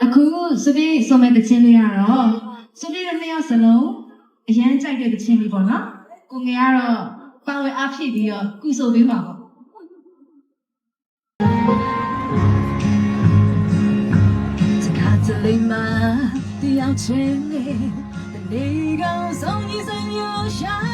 အခုစပင်းစုံမဲ့တခြင်းလေးကတော့စပင်းတို့နှစ်ယောက်စလုံးအရန်ကြိုက်တဲ့တခြင်းလေးပေါ့နော်ကိုငယ်ကတော့ပါဝင်အားဖြည့်ပြီးတော့ကုဆိုပေးပါပေါ့这卡子里嘛，你要千里，你刚送你曾有想你，那你是谁